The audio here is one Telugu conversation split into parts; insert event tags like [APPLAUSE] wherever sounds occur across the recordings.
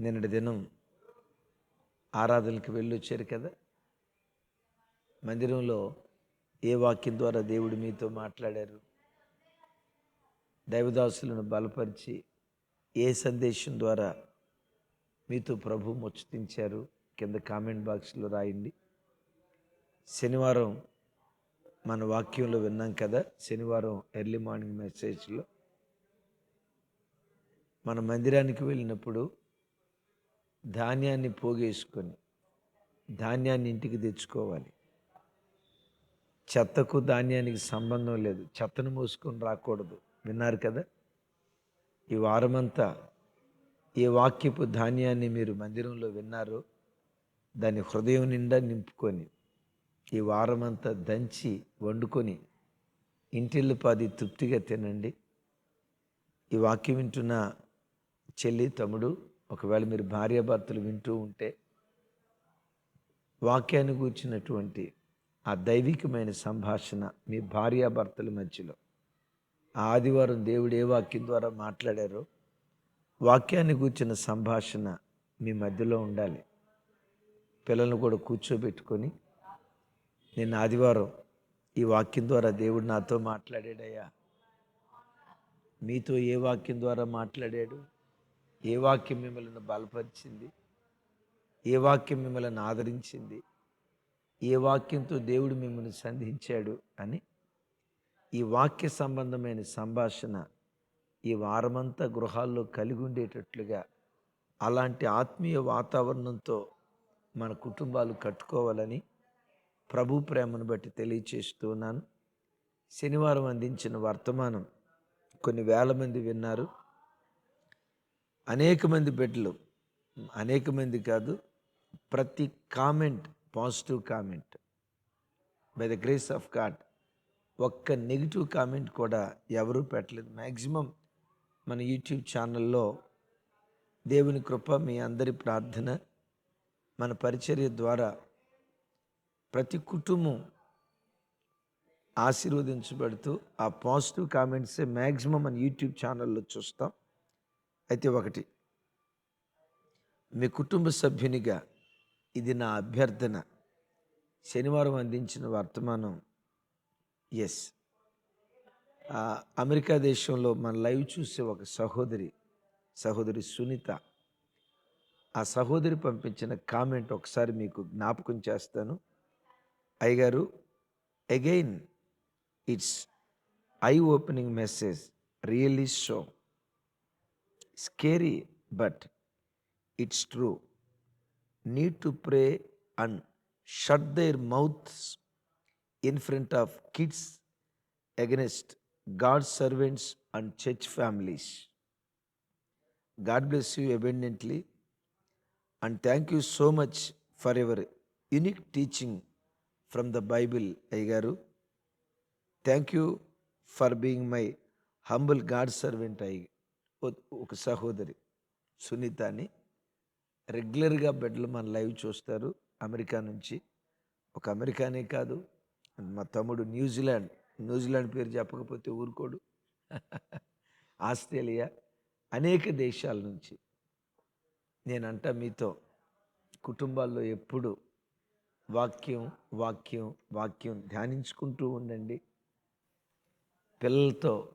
నిన్నటి దినం ఆరాధనకి వెళ్ళి వచ్చారు కదా? మందిరంలో ఏ వాక్యం ద్వారా దేవుడు మీతో మాట్లాడారు? దైవదాసులను బలపరిచి ఏ సందేశం ద్వారా మీతో ప్రభు ముచ్చటించారు? కింద కామెంట్ బాక్స్లో రాయండి. శనివారం మన వాక్యంలో విన్నాం కదా? శనివారం ఎర్లీ మార్నింగ్ మెసేజ్లో. మన మందిరానికి వెళ్ళినప్పుడు ధాన్యాన్ని పోగేసుకొని ధాన్యాన్ని ఇంటికి తెచ్చుకోవాలి. చెత్తకు ధాన్యానికి సంబంధం లేదు. చెత్తను మోసుకొని రాకూడదు. విన్నారు కదా? ఈ వారమంతా ఏ వాక్యపు ధాన్యాన్ని మీరు మందిరంలో విన్నారో దాన్ని హృదయం నిండా నింపుకొని ఈ వారమంతా దంచి వండుకొని ఇంటిల్లిపాది తృప్తిగా తినండి. ఈ వాక్యం వింటున్న చెల్లి తమ్ముడు ఒకవేళ మీరు భార్యాభర్తలు వింటూ ఉంటే వాక్యాన్ని కూర్చున్నటువంటి ఆ దైవికమైన సంభాషణ మీ భార్యాభర్తల మధ్యలో. ఆ ఆదివారం దేవుడు ఏ వాక్యం ద్వారా మాట్లాడారో వాక్యాన్ని కూర్చున్న సంభాషణ మీ మధ్యలో ఉండాలి. పిల్లలను కూడా కూర్చోబెట్టుకొని నేను ఆదివారం ఈ వాక్యం ద్వారా దేవుడు నాతో మాట్లాడాడయ్యా. మీతో ఏ వాక్యం ద్వారా మాట్లాడాడు? ఏ వాక్యం మిమ్మల్ని బలపరిచింది? ఏ వాక్యం మిమ్మల్ని ఆదరించింది? ఏ వాక్యంతో దేవుడు మిమ్మల్ని సంధించాడు అని ఈ వాక్య సంబంధమైన సంభాషణ ఈ వారమంతా గృహాల్లో కలిగి ఉండేటట్లుగా అలాంటి ఆత్మీయ వాతావరణంతో మన కుటుంబాలు కట్టుకోవాలని ప్రభు ప్రేమను బట్టి తెలియచేస్తున్నాను శనివారం అందించిన వర్తమానం కొన్ని వేల మంది విన్నారు. అనేక మంది బిడ్డలు అనేక మంది కాదు ప్రతి comment positive comment by the grace of God ఒక్క నెగిటివ్ కామెంట్ కూడా ఎవరూ పెట్టలేదు. మ్యాక్సిమం మన యూట్యూబ్ ఛానల్లో దేవుని కృప మీ అందరి ప్రార్థన మన పరిచర్య ద్వారా ప్రతి కుటుంబం ఆశీర్వదించబడుతూ ఆ పాజిటివ్ కామెంట్సే మ్యాక్సిమం మన యూట్యూబ్ ఛానల్లో చూస్తాం. అయితే ఒకటి. మీ కుటుంబ సభ్యునిగా ఇది నా అభ్యర్థన. శనివారం అందించిన వర్తమానం ఎస్ అమెరికా దేశంలో మన లైవ్ చూసే ఒక సహోదరి సహోదరి సునీత. ఆ సహోదరి పంపించిన కామెంట్ ఒకసారి మీకు జ్ఞాపకం చేస్తాను. అయ్యగారు again it's I opening message really show Scary, but it's true. Need to pray and shut their mouths in front of kids against God's servants and church families. God bless you abundantly and thank you so much for your unique teaching from the Bible, Aigaru. Thank you for being my humble God servant, Aigaru. ఒక సహోదరి సునీత అని రెగ్యులర్గా బిడ్డలు మన లైవ్ చూస్తారు అమెరికా నుంచి. ఒక అమెరికానే కాదు మా తమ్ముడు న్యూజిలాండ్ న్యూజిలాండ్ పేరు చెప్పకపోతే ఊరుకోడు. [LAUGHS] ఆస్ట్రేలియా అనేక దేశాల నుంచి. నేనంట మీతో కుటుంబాల్లో ఎప్పుడు వాక్యం వాక్యం వాక్యం ధ్యానించుకుంటూ ఉండండి. పిల్లలతో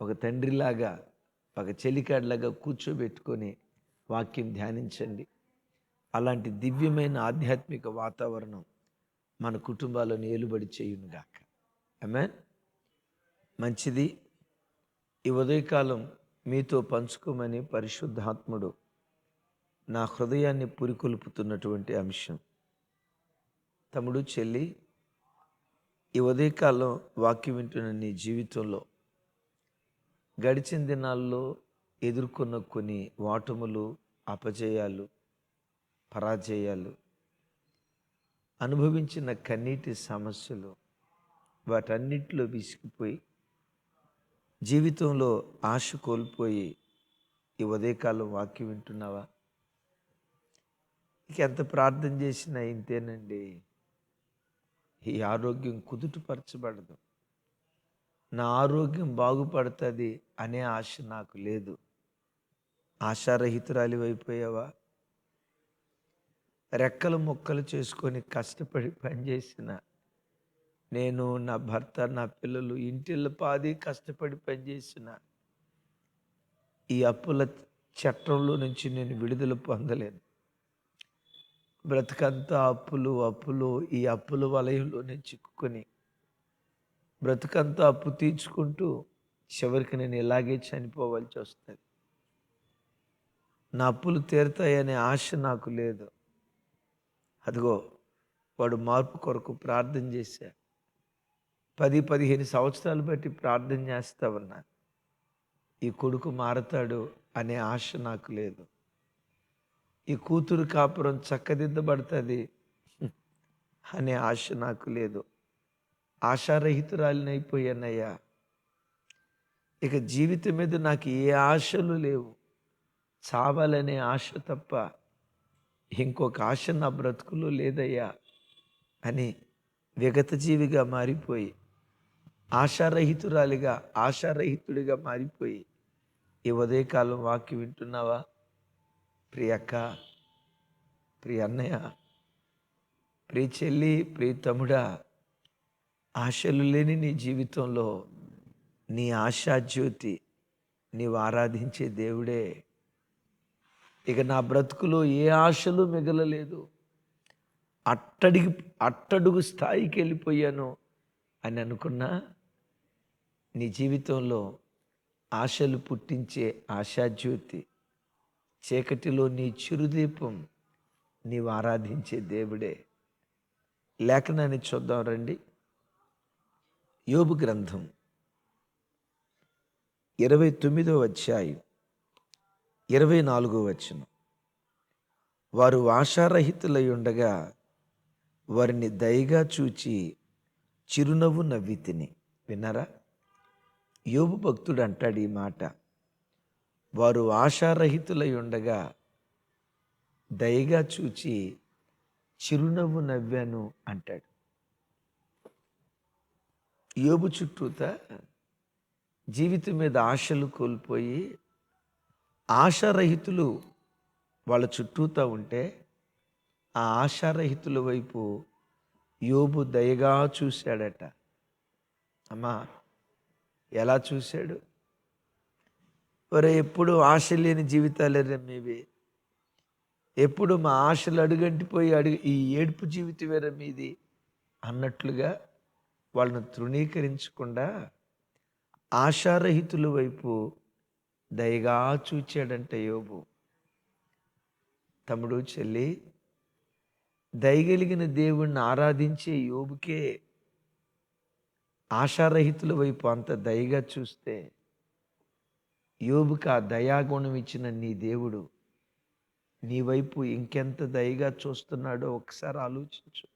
ఒక తండ్రిలాగా ఒక చెలికాడిలాగా కూర్చోబెట్టుకొని వాక్యం ధ్యానించండి. అలాంటి దివ్యమైన ఆధ్యాత్మిక వాతావరణం మన కుటుంబాలను ఏలుబడి చేయునుగాక. ఆమెన్ మంచిది. ఈ ఉదయకాలం మీతో పంచుకోమని పరిశుద్ధాత్ముడు నా హృదయాన్ని పురికొల్పుతున్నటువంటి అంశం. తమ్ముడు చెల్లి ఈ ఉదయకాలం వాక్యం వింటున్న నీ జీవితంలో గడిచిన దినాల్లో ఎదుర్కొన్న కొన్ని వాటములు అపజయాలు పరాజయాలు అనుభవించిన కన్నీటి సమస్యలు వాటన్నిటిలో విసిగిపోయి జీవితంలో ఆశ కోల్పోయి ఈ ఉదయకాలం వాక్యం వింటున్నావా? ఇక ఎంత ప్రార్థన చేసినా ఇంతేనండి. ఈ ఆరోగ్యం కుదుటపరచబడదు. నా ఆరోగ్యం బాగుపడుతుంది అనే ఆశ నాకు లేదు. ఆశారహితురాలి అయిపోయావా? రెక్కలు మొక్కలు చేసుకొని కష్టపడి పనిచేసిన నేను నా భర్త నా పిల్లలు ఇంటిళ్ళ పాది కష్టపడి పనిచేసిన ఈ అప్పుల చట్టంలో నుంచి నేను విడుదల పొందలేను. బ్రతకంతా అప్పులు అప్పులు ఈ అప్పుల వలయంలోనే చిక్కుకొని బ్రతుకంతా అప్పు తీర్చుకుంటూ చివరికి నేను ఇలాగే చనిపోవాల్సి వస్తుంది. నా అప్పులు తీరుతాయనే ఆశ నాకు లేదు. అదిగో వాడు మార్పు కొరకు ప్రార్థన చేశా. పది పదిహేను సంవత్సరాలు బట్టి ప్రార్థన చేస్తా ఉన్నా. ఈ కొడుకు మారతాడు అనే ఆశ నాకు లేదు. ఈ కూతురు కాపురం చక్కదిద్దబడుతుంది. [LAUGHS] అనే ఆశ నాకు లేదు. ఆశారహితురాలినైపోయానయ్యా ఇక జీవితం మీద నాకు ఏ ఆశలు లేవు. చావాలనే ఆశ తప్ప ఇంకొక ఆశ నా బ్రతుకులో లేదయ్యా అని విగత జీవిగా మారిపోయి ఆశారహితురాలిగా ఆశారహితుడిగా మారిపోయి ఈ ఉదయకాలం వాక్యం వింటున్నావా? ప్రియక్క ప్రియ అన్నయ్య ప్రియ చెల్లి ప్రియ తమ్ముడా ఆశలు లేని నీ జీవితంలో నీ ఆశాజ్యోతి నీవు ఆరాధించే దేవుడే. ఇక నా బ్రతుకులో ఏ ఆశలు మిగలలేదు. అట్టడికి అట్టడుగు స్థాయికి వెళ్ళిపోయాను అని అనుకున్నా. నీ జీవితంలో ఆశలు పుట్టించే ఆశాజ్యోతి చీకటిలో నీ చిరుదీపం నీవు ఆరాధించే దేవుడే. లేఖనాన్ని చూద్దాం రండి. యోబు గ్రంథం ఇరవై తొమ్మిదో అధ్యాయం ఇరవై నాలుగో వచనం. వారు ఆశారహితులై ఉండగా వారిని దయగా చూచి చిరునవ్వు నవ్వి తిని. విన్నారా? యోబు భక్తుడు అంటాడు ఈ మాట. వారు ఆశారహితులై ఉండగా దయగా చూచి చిరునవ్వు నవ్వాను అంటాడు. యోబు చుట్టూత జీవితం మీద ఆశలు కోల్పోయి ఆశారహితులు వాళ్ళ చుట్టూతా ఉంటే ఆ ఆశారహితుల వైపు యోబు దయగా చూశాడట. అమ్మా ఎలా చూశాడు? ఒరే ఎప్పుడు ఆశ లేని జీవితాలేరే మీవి ఎప్పుడు మా ఆశలు అడుగంటిపోయి అడుగు ఈ ఏడుపు జీవితమేరా మీది అన్నట్లుగా వాళ్ళను తృణీకరించకుండా ఆశారహితుల వైపు దయగా చూచాడంటే యోబు. తమ్ముడు చెల్లి దయగలిగిన దేవుణ్ణి ఆరాధించే యోబుకే ఆశారహితుల వైపు అంత దయగా చూస్తే యోబుకు ఆ దయాగుణం ఇచ్చిన నీ దేవుడు నీ వైపు ఇంకెంత దయగా చూస్తున్నాడో ఒకసారి ఆలోచించు.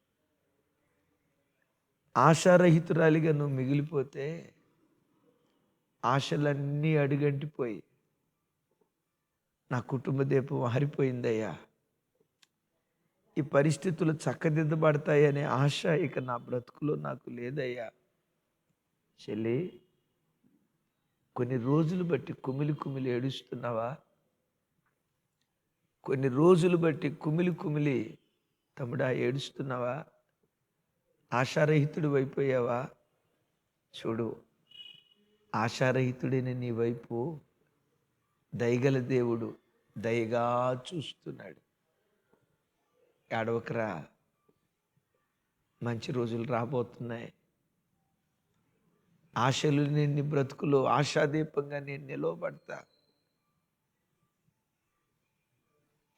ఆశారహితురాలిగా నువ్వు మిగిలిపోతే ఆశలన్నీ అడుగంటిపోయి నా కుటుంబ దీపం మారిపోయిందయ్యా ఈ పరిస్థితులు చక్కదిద్దబడతాయనే ఆశ ఇక నా బ్రతుకులో నాకు లేదయ్యా. చెల్లి కొన్ని రోజులు బట్టి కుమిలి కుమిలి ఏడుస్తున్నావా? కొన్ని రోజులు బట్టి కుమిలి కుమిలి తమ్ముడా ఏడుస్తున్నావా? ఆశారహితుడు అయిపోయావా చూడు ఆశారహితుడైన నీ వైపు దయగల దేవుడు దయగా చూస్తున్నాడు. ఏడవకరా మంచి రోజులు రాబోతున్నాయి. ఆశలు నిన్ను బ్రతుకులు ఆశాదీపంగా నేను నిలవబడతా.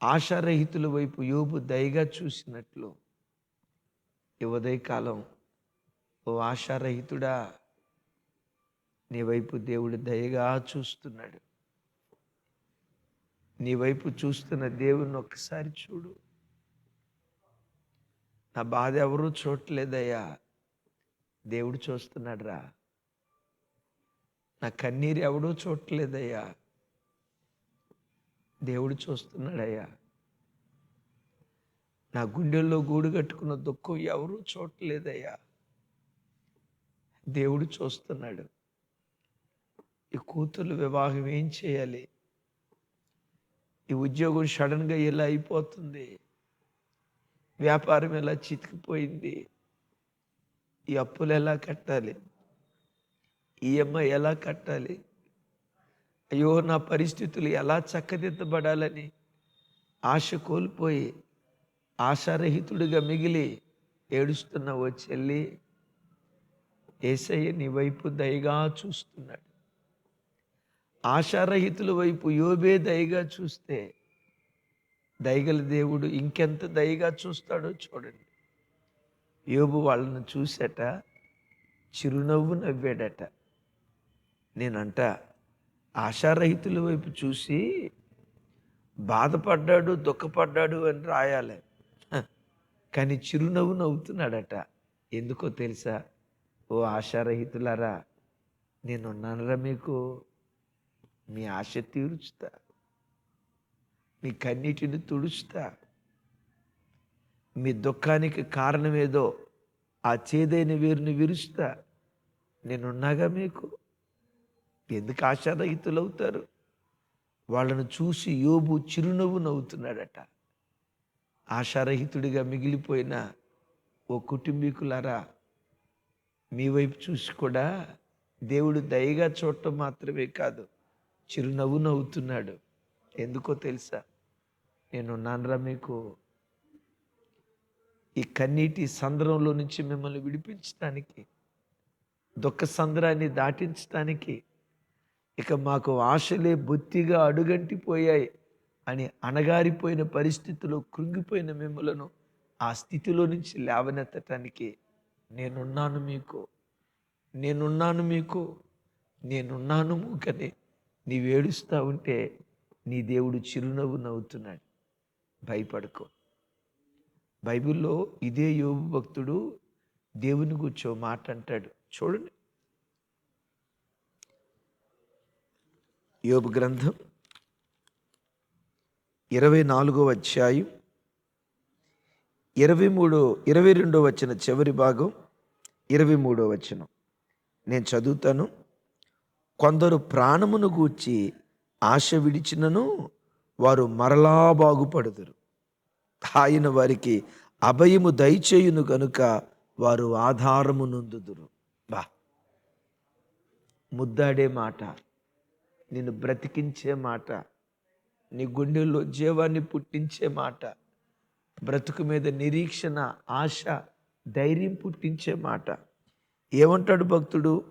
ఆశారహితుల వైపు యోబు దయగా చూసినట్లు ఈ ఉదయకాలం ఓ ఆశారహితుడా నీ వైపు దేవుడు దయగా చూస్తున్నాడు. నీ వైపు చూస్తున్న దేవుణ్ణి ఒక్కసారి చూడు. నా బాధ ఎవరూ చూడలేదయ్యా దేవుడు చూస్తున్నాడు రా నా కన్నీరు ఎవడూ చూడలేదయ్యా దేవుడు చూస్తున్నాడయ్యా. నా గుండెల్లో గూడు కట్టుకున్న దుఃఖం ఎవరూ చూడలేదయ్యా. దేవుడు చూస్తున్నాడు. ఈ కూతురు వివాహం ఏం చేయాలి? ఈ ఉద్యోగం సడన్గా ఇలా అయిపోతుంది? వ్యాపారం ఎలా చితికిపోయింది? ఈ అప్పులు ఎలా కట్టాలి? ఈఎంఐ ఎలా కట్టాలి? అయ్యో నా పరిస్థితులు ఎలా చక్కదిద్దబడాలని ఆశ కోల్పోయి ఆశారహితుడిగా మిగిలి ఏడుస్తున్న ఓ చెల్లి ఏసయ్య నీ వైపు దయగా చూస్తున్నాడు. ఆశారహితుల వైపు యోబే దయగా చూస్తే దయగల దేవుడు ఇంకెంత దయగా చూస్తాడో చూడండి. యోబు వాళ్ళను చూసేట చిరునవ్వు నవ్వాడట. నేనంట ఆశారహితుల వైపు చూసి బాధపడ్డాడు దుఃఖపడ్డాడు అని రాయాలి. కానీ చిరునవ్వు నవ్వుతున్నాడట. ఎందుకో తెలుసా? ఓ ఆశారహితులారా నేనున్నానురా మీకు. మీ ఆశ తీరుచుతా. మీ కన్నీటిని తుడుచుతా. మీ దుఃఖానికి కారణమేదో ఆ చేదైన వేరుని విరుస్తా నేనున్నాగా మీకు. ఎందుకు ఆశారహితులు అవుతారు వాళ్ళను చూసి యోబు చిరునవ్వు నవ్వుతున్నాడట. ఆశారహితుడిగా మిగిలిపోయిన ఓ కుటుంబీకులారా మీ వైపు చూసి కూడా దేవుడు దయగా చూడటం మాత్రమే కాదు చిరునవ్వు నవ్వుతున్నాడు. ఎందుకో తెలుసా? నేను నాన్నరా మీకు. ఈ కన్నీటి సంద్రంలో నుంచి మిమ్మల్ని విడిపించడానికి దుఃఖ సంద్రాన్ని దాటించడానికి ఇక మాకు ఆశలే బొత్తిగా అడుగంటిపోయాయి. అని అణగారిపోయిన పరిస్థితిలో కృంగిపోయిన మిమ్మలను ఆ స్థితిలో నుంచి లేవనెత్తటానికి నేనున్నాను మీకు. నేనున్నాను మీకు. నేనున్నాను మూకనే. నీవు ఏడుస్తూ ఉంటే నీ దేవుడు చిరునవ్వు నవ్వుతున్నాడు. భయపడుకో. బైబిల్లో ఇదే యోగు భక్తుడు దేవుని కూర్చో మాట అంటాడు. చూడండి. యోగు గ్రంథం ఇరవై నాలుగో అధ్యాయం ఇరవై మూడో ఇరవై రెండో వచ్చిన చివరి భాగం ఇరవై మూడో వచనం. నేను చదువుతాను. కొందరు ప్రాణమును గూర్చి ఆశ విడిచినను వారు మరలా బాగుపడుదురు. ఆయన వారికి అభయము దయచేయును కనుక వారు ఆధారము నొందుదురు. బా! ముద్దాడే మాట. నిన్ను బ్రతికించే మాట. నీ గుండెల్లో జీవాన్ని పుట్టించే మాట బ్రతుకు మీద నిరీక్షణ ఆశ ధైర్యం పుట్టించే మాట. ఏమంటాడు భక్తుడు?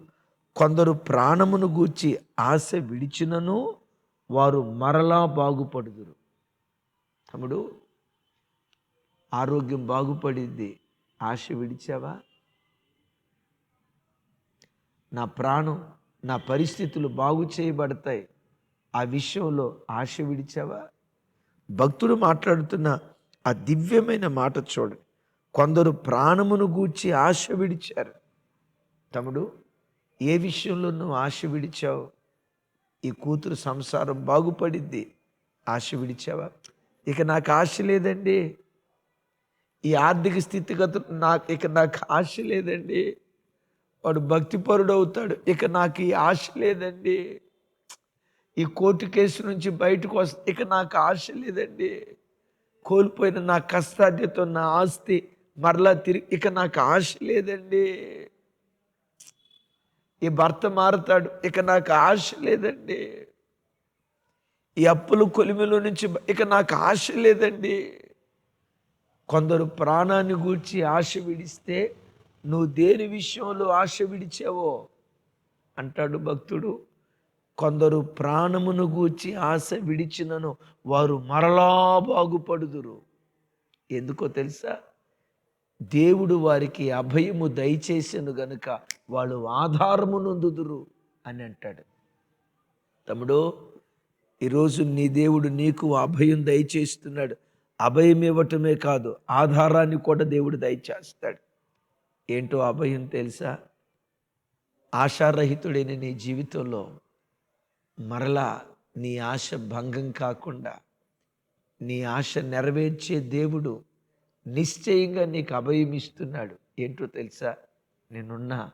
కొందరు ప్రాణమును గూర్చి ఆశ విడిచినను వారు మరలా బాగుపడుదురు. తమ్ముడు ఆరోగ్యం బాగుపడింది ఆశ విడిచావా? నా ప్రాణం నా పరిస్థితులు బాగు చేయబడతాయి ఆ విషయంలో ఆశ విడిచావా? భక్తుడు మాట్లాడుతున్న ఆ దివ్యమైన మాట చూడండి కొందరు ప్రాణమును గూర్చి ఆశ విడిచారు. తమ్ముడు ఏ విషయంలో నువ్వు ఆశ విడిచావు? ఈ కూతురు సంసారం బాగుపడిద్ది. ఆశ విడిచావా? ఇక నాకు ఆశ లేదండి. ఈ ఆర్థిక స్థితిగతులు నాకు ఇక నాకు ఆశ లేదండి. వాడు భక్తిపరుడు అవుతాడు ఇక నాకు ఈ ఆశ లేదండి. ఈ కోర్టు కేసు నుంచి బయటకు వస్తే ఇక నాకు ఆశ లేదండి. కోల్పోయిన నా కష్టాధ్యత నా ఆస్తి మరలా తిరిగి ఇక నాకు ఆశ లేదండి. ఈ భర్త మారుతాడు ఇక నాకు ఆశ లేదండి. ఈ అప్పులు కొలిమిలో నుంచి ఇక నాకు ఆశ లేదండి. కొందరు ప్రాణాన్ని గూర్చి ఆశ విడిస్తే నువ్వు దేని విషయంలో ఆశ విడిచావో అంటాడు భక్తుడు. కొందరు ప్రాణమును గూర్చి ఆశ విడిచినను వారు మరలా బాగుపడుదురు. ఎందుకో తెలుసా? దేవుడు వారికి అభయము దయచేసను గనుక వాళ్ళు ఆధారము నొందుదురు అని అంటాడు. తమ్ముడు ఈరోజు నీ దేవుడు నీకు అభయం దయచేస్తున్నాడు. అభయం ఇవ్వటమే కాదు ఆధారాన్ని కూడా దేవుడు దయచేస్తాడు. ఏంటో అభయం తెలుసా? ఆశారహితుడైన నీ జీవితంలో మరలా నీ ఆశ భంగం కాకుండా నీ ఆశ నెరవేర్చే దేవుడు నిశ్చయంగా నీకు అభయం ఇస్తున్నాడు. ఏంటో తెలుసా? నేనున్నా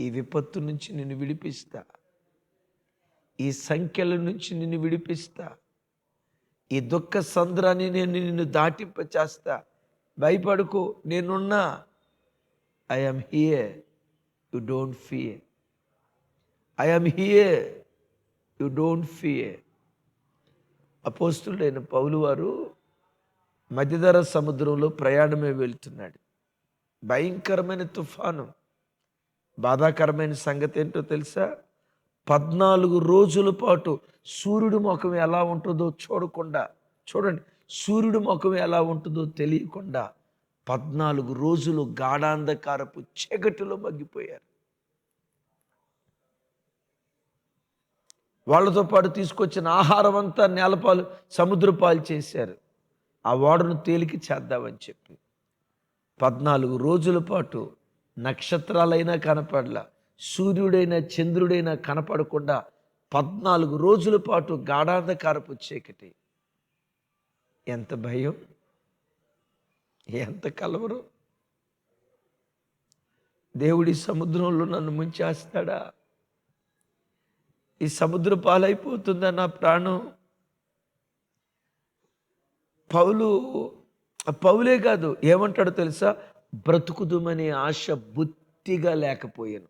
ఈ విపత్తు నుంచి నిన్ను విడిపిస్తా. ఈ సంఖ్యల నుంచి నిన్ను విడిపిస్తా. ఈ దుఃఖ సంద్రాన్ని నేను నిన్ను దాటింప చేస్తా భయపడుకో నేనున్నా. I'm here you don't fear I'm here you don't fear. అపోస్తుడైన పౌలు వారు మధ్యధర సముద్రంలో ప్రయాణమే వెళ్తున్నాడు. భయంకరమైన తుఫాను. బాధాకరమైన సంగతి ఏంటో తెలుసా? పద్నాలుగు రోజుల పాటు సూర్యుడి ముఖం ఎలా ఉంటుందో చూడకుండా చూడండి సూర్యుడి ముఖం ఎలా ఉంటుందో తెలియకుండా పద్నాలుగు రోజులు గాఢాంధకారపు చీకటిలో మగ్గిపోయారు. వాళ్ళతో పాటు తీసుకొచ్చిన ఆహారం అంతా నేలపాలు సముద్రపాలు చేశారు. ఆ ఓడను తేలికి చేద్దామని చెప్పి. పద్నాలుగు రోజుల పాటు నక్షత్రాలైనా కనపడలా సూర్యుడైనా చంద్రుడైనా కనపడకుండా పద్నాలుగు రోజుల పాటు గాఢాంధకారపు చీకటి. ఎంత భయం ఎంత కలవరం. దేవుడి సముద్రంలో నన్ను ముంచేస్తాడా? ఈ సముద్ర పాలైపోతుందన్న నా ప్రాణం పౌలు పౌలే కాదు ఏమంటాడో తెలుసా? బ్రతుకుదుమనే ఆశ బొత్తిగా లేకపోయాను.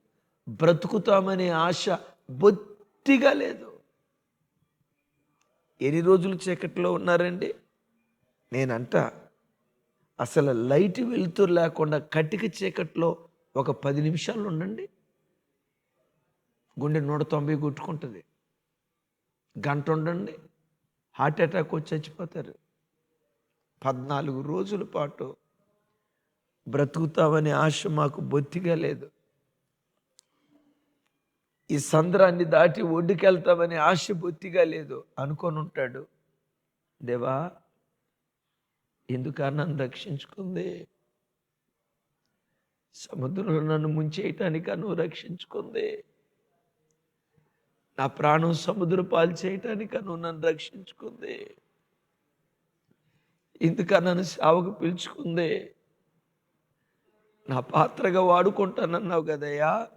బ్రతుకుతామనే ఆశ బొత్తిగా లేదు. ఎన్ని రోజులు చీకట్లో ఉన్నారండి? నేనంట అసలు లైట్ వెలుతురు లేకుండా కటిక చీకట్లో ఒక పది నిమిషాలు ఉండండి. గుండె నూట తొంభై కొట్టుకుంటుంది. గంట ఉండండి. హార్ట్ అటాక్ వచ్చి చచ్చిపోతారు. పద్నాలుగు రోజుల పాటు బ్రతుకుతామనే ఆశ మాకు బొత్తిగా లేదు. ఈ సంద్రాన్ని దాటి ఒడ్డుకెళ్తామనే ఆశ బొత్తిగా లేదు అనుకొని ఉంటాడు. దేవా ఎందుకు నన్ను రక్షించుకుంది? సముద్రంలో నన్ను ముంచేయటానికి నువ్వు రక్షించుకుంది? నా ప్రాణం సముద్ర పాలు చేయటానికి నువ్వు నన్ను రక్షించుకుంది. ఇందుక నన్ను సేవకు పిలుచుకుంది. నా పాత్రగా వాడుకుంటానన్నావు కదయ్యా.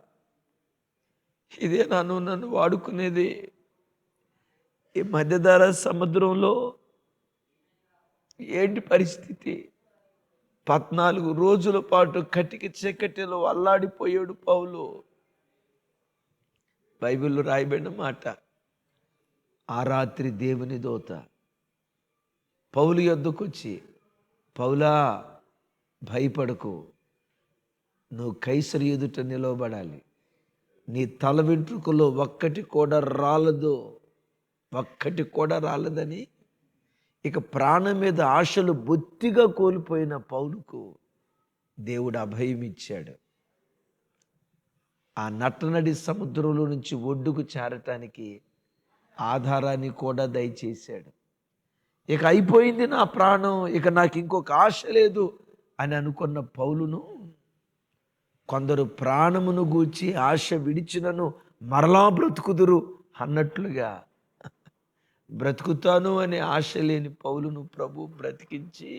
ఇదే నన్ను నన్ను వాడుకునేది. ఈ మధ్యధర సముద్రంలో ఏంటి పరిస్థితి? పద్నాలుగు రోజుల పాటు కటిక చీకటిలో అల్లాడిపోయాడు పౌలు. బైబిల్లో రాయబడిన మాట. ఆ రాత్రి దేవుని దోత పౌలు యొద్దకొచ్చి పౌలా భయపడకు. నువ్వు కైసరి ఎదుట నిలవబడాలి. నీ తల వెంట్రుకలో ఒక్కటి కూడా రాలదు. ఒక్కటి కూడా రాలదని. ఇక ప్రాణం మీద ఆశలు బొత్తిగా కోల్పోయిన పౌలుకు దేవుడు అభయం ఇచ్చాడు. ఆ నట్టనడి సముద్రంలో నుంచి ఒడ్డుకు చేరటానికి ఆధారాన్ని కూడా దయచేశాడు. ఇక అయిపోయింది నా ప్రాణం ఇక నాకు ఇంకొక ఆశ లేదు అని అనుకున్న పౌలును కొందరు ప్రాణమును గూర్చి ఆశ విడిచినను మరలా బ్రతుకుదురు అన్నట్లుగా బ్రతుకుతాను అనే ఆశ లేని పౌలును ప్రభు బ్రతికించి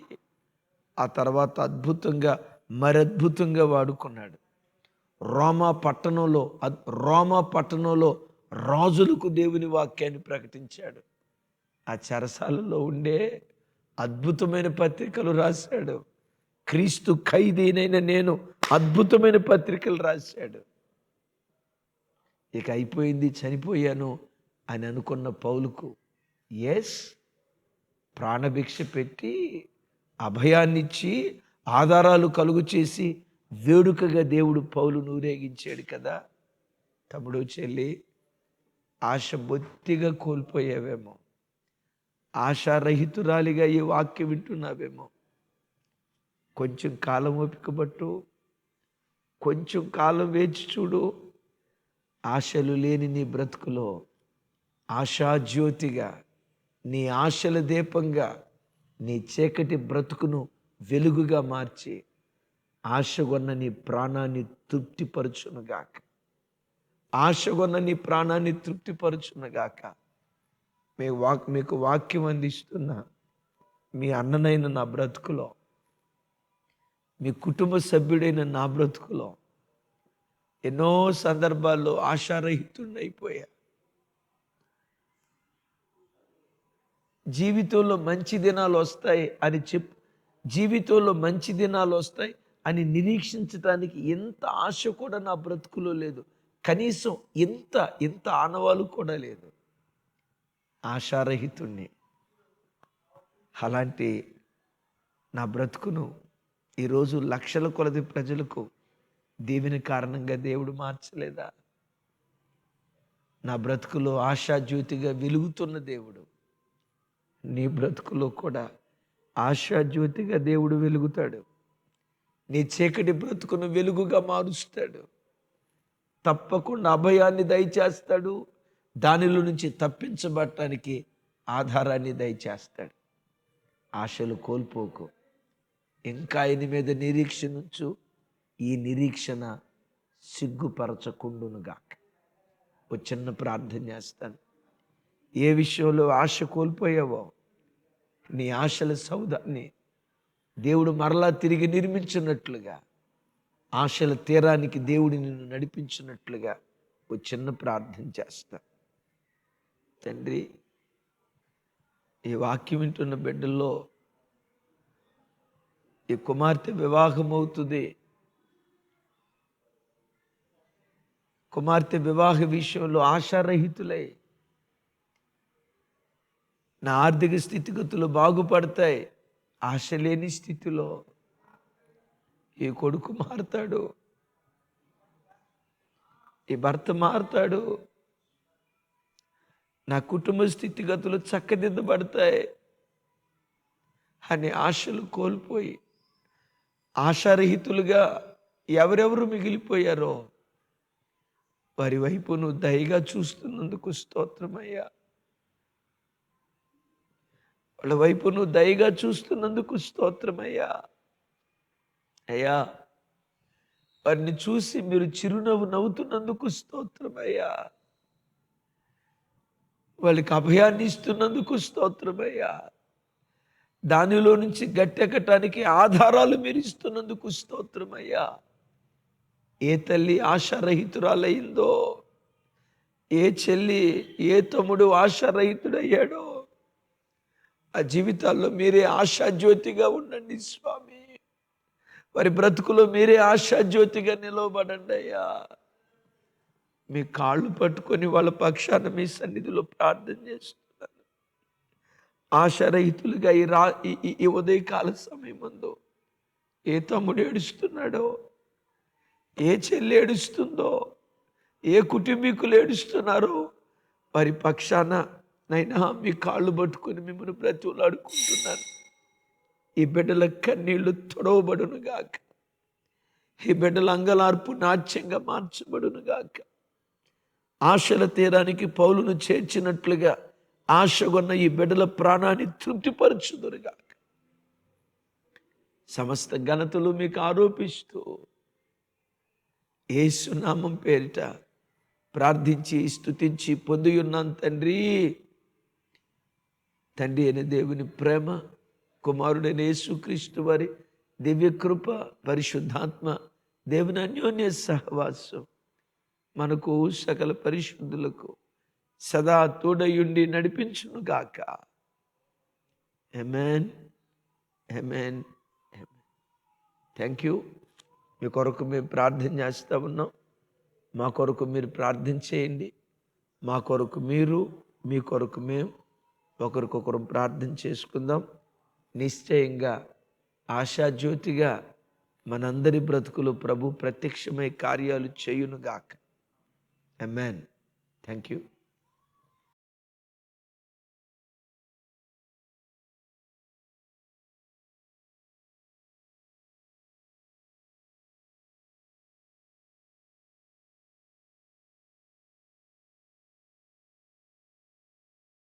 ఆ తర్వాత అద్భుతంగా మరద్భుతంగా వాడుకున్నాడు. రోమా పట్టణంలో రోమా పట్టణంలో రాజులకు దేవుని వాక్యాన్ని ప్రకటించాడు. ఆ చెరసాలలో ఉండే అద్భుతమైన పత్రికలు రాశాడు. క్రీస్తు ఖైదీనైన నేను అద్భుతమైన పత్రికలు రాశాడు. ఇక అయిపోయింది చనిపోయాను అని అనుకున్న పౌలుకు ఎస్ ప్రాణభిక్ష పెట్టి అభయాన్నిచ్చి ఆధారాలు కలుగు చేసి వేడుకగా దేవుడు పౌలు నూరేగించాడు కదా. తమ్ముడు చెల్లి ఆశ బొత్తిగా కోల్పోయావేమో. ఆశారహితురాలిగా ఈ వాక్యం వింటున్నావేమో. కొంచెం కాలం ఓపికబట్టు కొంచెం కాలం వేచి చూడు. ఆశలు లేని నీ బ్రతుకులో ఆశాజ్యోతిగా నీ ఆశల దీపంగా నీ చీకటి బ్రతుకును వెలుగుగా మార్చి ఆశగొన్న నీ ప్రాణాన్ని తృప్తిపరచునుగాక. ఆశగొన్న నీ ప్రాణాన్ని తృప్తిపరచునుగాక. మీ వాక్ మీకు వాక్యం అందిస్తున్న మీ అన్ననైన నా బ్రతుకులో మీ కుటుంబ సభ్యుడైన నా బ్రతుకులో ఎన్నో సందర్భాల్లో ఆశారహితుడైపోయా. జీవితంలో మంచి దినాలు వస్తాయి అని చెప్ జీవితంలో మంచి దినాలు వస్తాయి అని నిరీక్షించడానికి ఎంత ఆశ కూడా నా బ్రతుకులో లేదు. కనీసం ఎంత ఎంత ఆనవాలు కూడా లేదు. ఆశారహితుణ్ణి. అలాంటి నా బ్రతుకును ఈరోజు లక్షల కొలది ప్రజలకు దీవెని కారణంగా దేవుడు మార్చలేదా? నా బ్రతుకులో ఆశాజ్యోతిగా వెలుగుతున్న దేవుడు నీ బ్రతుకులో కూడా ఆశాజ్యోతిగా దేవుడు వెలుగుతాడు. నీ చీకటి బ్రతుకును వెలుగుగా మారుస్తాడు. తప్పకుండా అభయాన్ని దయచేస్తాడు. దానిలో నుంచి తప్పించబడటానికి ఆధారాన్ని దయచేస్తాడు. ఆశలు కోల్పోకు. ఇంకా ఆయన మీద నిరీక్షణించు ఈ నిరీక్షణ సిగ్గుపరచకుండునుగాక ఓ చిన్న ప్రార్థన చేస్తాను. ఏ విషయంలో ఆశ కోల్పోయావో నీ ఆశల సౌదాన్ని దేవుడు మరలా తిరిగి నిర్మించినట్లుగా ఆశల తీరానికి దేవుడు నిన్ను నడిపించినట్లుగా ఓ చిన్న ప్రార్థన చేస్తా. తండ్రి ఈ వాక్యం వింటున్న బిడ్డల్లో ఈ కుమార్తె వివాహం అవుతుంది కుమార్తె వివాహ విషయంలో ఆశారహితులై నా ఆర్థిక స్థితిగతులు బాగుపడతాయి. ఆశ లేని స్థితిలో ఈ కొడుకు మారుతాడు. ఈ భర్త మారుతాడు. నా కుటుంబ స్థితిగతులు చక్కదిద్దబడతాయి. అని ఆశలు కోల్పోయి ఆశారహితులుగా ఎవరెవరు మిగిలిపోయారో వారి వైపు నువ్వు దయగా చూస్తున్నందుకు స్తోత్రమయ్యా. వాళ్ళ వైపు నువ్వు దయగా చూస్తున్నందుకు స్తోత్రమయ్యా. అయ్యా వారిని చూసి మీరు చిరునవ్వు నవ్వుతున్నందుకు స్తోత్రమయ్యా. వాళ్ళకి అభయాన్ని ఇస్తున్నందుకు స్తోత్రమయ్యా. దానిలో నుంచి గట్టెక్కటానికి ఆధారాలు మీరు ఇస్తున్నందుకు స్తోత్రమయ్యా. ఏ తల్లి ఆశారహితురాలయ్యిందో ఏ చెల్లి ఏ తమ్ముడు ఆశారహితుడయ్యాడో ఆ జీవితాల్లో మీరే ఆశాజ్యోతిగా ఉండండి స్వామి. వారి బ్రతుకులో మీరే ఆశాజ్యోతిగా నిలవబడండి అయ్యా. మీ కాళ్ళు పట్టుకొని వాళ్ళ పక్షాన మీ సన్నిధిలో ప్రార్థన చేస్తున్నాను ఆశారహితులుగా ఈ రా ఈ- ఉదయకాల సమయం ముందు ఏ తమ్ముడు ఏడుస్తున్నాడో ఏ చెల్లి ఏడుస్తుందో ఏ కుటుంబీకులు ఏడుస్తున్నారో వారి పక్షాన నైనా మీ కాళ్ళు పట్టుకొని మిమ్మల్ని బ్రతులాడుకుంటున్నాను ఈ బిడ్డల కన్నీళ్ళు తొడవబడును గాక. ఈ బిడ్డల అంగలార్పు నాట్యంగా మార్చబడును గాక. ఆశల తీరానికి పౌలును చేర్చినట్లుగా ఆశగొన్న ఈ బిడ్డల ప్రాణాన్ని తృప్తిపరచుదురుగాక సమస్త ఘనతలు మీకు ఆరోపిస్తూ ఏసునామం పేరిట ప్రార్థించి స్థుతించి పొందియున్నాను తండ్రి. తండ్రి అయిన దేవుని ప్రేమ కుమారుడైన యేసుక్రీస్తు వారి దివ్యకృప పరిశుద్ధాత్మ దేవుని అన్యోన్య సహవాసం మనకు సకల పరిశుద్ధులకు సదా తోడయుండి నడిపించును గాక. ఎమెన్ ఎమెన్ థ్యాంక్ యూ మీ కొరకు మేము ప్రార్థన చేస్తూ ఉన్నాం. మా కొరకు మీరు ప్రార్థన చేయండి. మా కొరకు మీరు మీ కొరకు మేము ఒకరికొకరు ప్రార్థన చేసుకుందాం. నిశ్చయంగా ఆశాజ్యోతిగా మనందరి బ్రతుకులు ప్రభు ప్రత్యక్షమై కార్యాలు చేయునుగాక. MN thank you